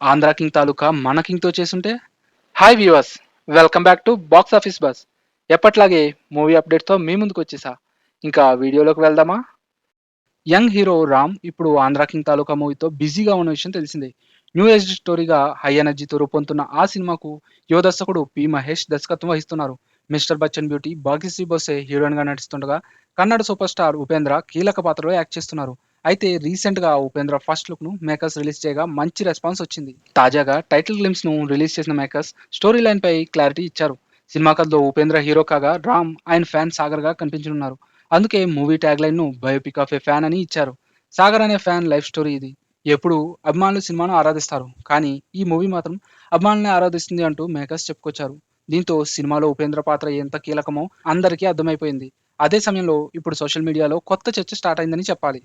Andhra king తాలూకా మన కింగ్తో చేసుంటే hi viewers welcome back to box office buzz ఎప్పట్లాగే మూవీ అప్డేట్తో మీ ముందుకు వచ్చేసా. ఇంకా వీడియోలోకి వెళ్దామా? యంగ్ హీరో రామ్ ఇప్పుడు ఆంధ్ర కింగ్ తాలూకా మూవీతో బిజీగా ఉన్న విషయం తెలిసిందే. న్యూ ఏజ్ స్టోరీగా హై ఎనర్జీతో రూపొందుతున్న ఆ సినిమాకు యువ దర్శకుడు పి మహేష్ దర్శకత్వం వహిస్తున్నారు. మిస్టర్ బచ్చన్ బ్యూటీ భాగ్యశ్రీ బోసే హీరోయిన్గా నటిస్తుండగా కన్నడ సూపర్ స్టార్ ఉపేంద్ర కీలక పాత్రలో యాక్ట్ చేస్తున్నారు. అయితే రీసెంట్గా ఉపేంద్ర ఫస్ట్ లుక్ను మేకర్స్ రిలీజ్ చేయగా మంచి రెస్పాన్స్ వచ్చింది. తాజాగా టైటిల్ గ్లిమ్స్ను రిలీజ్ చేసిన మేకర్స్ స్టోరీ లైన్ పై క్లారిటీ ఇచ్చారు. సినిమా కథలో ఉపేంద్ర హీరో కాగా రామ్ ఆయన ఫ్యాన్ సాగర్గా కనిపించనున్నారు. అందుకే మూవీ ట్యాగ్ లైన్ను బయోపిక్ ఆఫ్ ఏ ఫ్యాన్ అని ఇచ్చారు. సాగర్ అనే ఫ్యాన్ లైఫ్ స్టోరీ ఇది. ఎప్పుడు అభిమానులు సినిమాను ఆరాధిస్తారు. కానీ ఈ మూవీ మాత్రం అభిమానుల్ని ఆరాధిస్తుంది అంటూ మేకర్స్ చెప్పుకొచ్చారు. దీంతో సినిమాలో ఉపేంద్ర పాత్ర ఎంత కీలకమో అందరికీ అర్థమైపోయింది. అదే సమయంలో ఇప్పుడు సోషల్ మీడియాలో కొత్త చర్చ స్టార్ట్ అయిందని చెప్పాలి.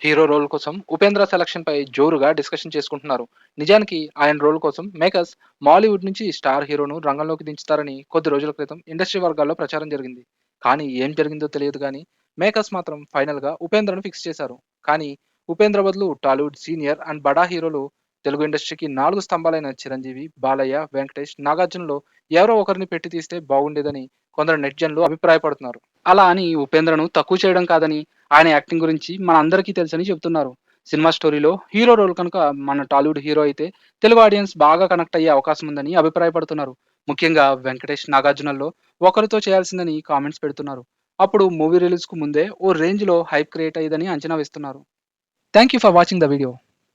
హీరో రోల్ కోసం ఉపేంద్ర సెలక్షన్ పై జోరుగా డిస్కషన్ చేసుకుంటున్నారు. నిజానికి ఆయన రోల్ కోసం మేకర్స్ మాలీవుడ్ నుంచి స్టార్ హీరోను రంగంలోకి దించుతారని కొద్ది రోజుల క్రితం ఇండస్ట్రీ వర్గాల్లో ప్రచారం జరిగింది. కానీ ఏం జరిగిందో తెలియదు కానీ మేకర్స్ మాత్రం ఫైనల్గా ఉపేంద్రను ఫిక్స్ చేశారు. కానీ ఉపేంద్ర బదులు టాలీవుడ్ సీనియర్ అండ్ బడా హీరోలు తెలుగు ఇండస్ట్రీకి నాలుగు స్తంభాలైన చిరంజీవి బాలయ్య వెంకటేష్ నాగార్జునలో ఎవరో ఒకరిని పెట్టి తీస్తే బాగుండేదని కొందరు నెట్జన్లు అభిప్రాయపడుతున్నారు. అలా అని ఉపేంద్రను తక్కువ చేయడం కాదని ఆయన యాక్టింగ్ గురించి మన అందరికీ తెలుసని చెబుతున్నారు సినిమా స్టోరీలో హీరో రోల్ కనుక మన టాలీవుడ్ హీరో అయితే తెలుగు ఆడియన్స్ బాగా కనెక్ట్ అయ్యే అవకాశం ఉందని అభిప్రాయపడుతున్నారు. ముఖ్యంగా వెంకటేష్ నాగార్జునల్లో ఒకరితో చేయాల్సిందని కామెంట్స్ పెడుతున్నారు. అప్పుడు మూవీ రిలీజ్కు ముందే ఓ రేంజ్లో హైప్ క్రియేట్ అయ్యిందని అంచనా వేస్తున్నారు. Thank you for watching the video.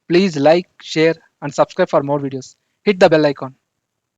Please like share and subscribe for more videos. Hit the bell icon.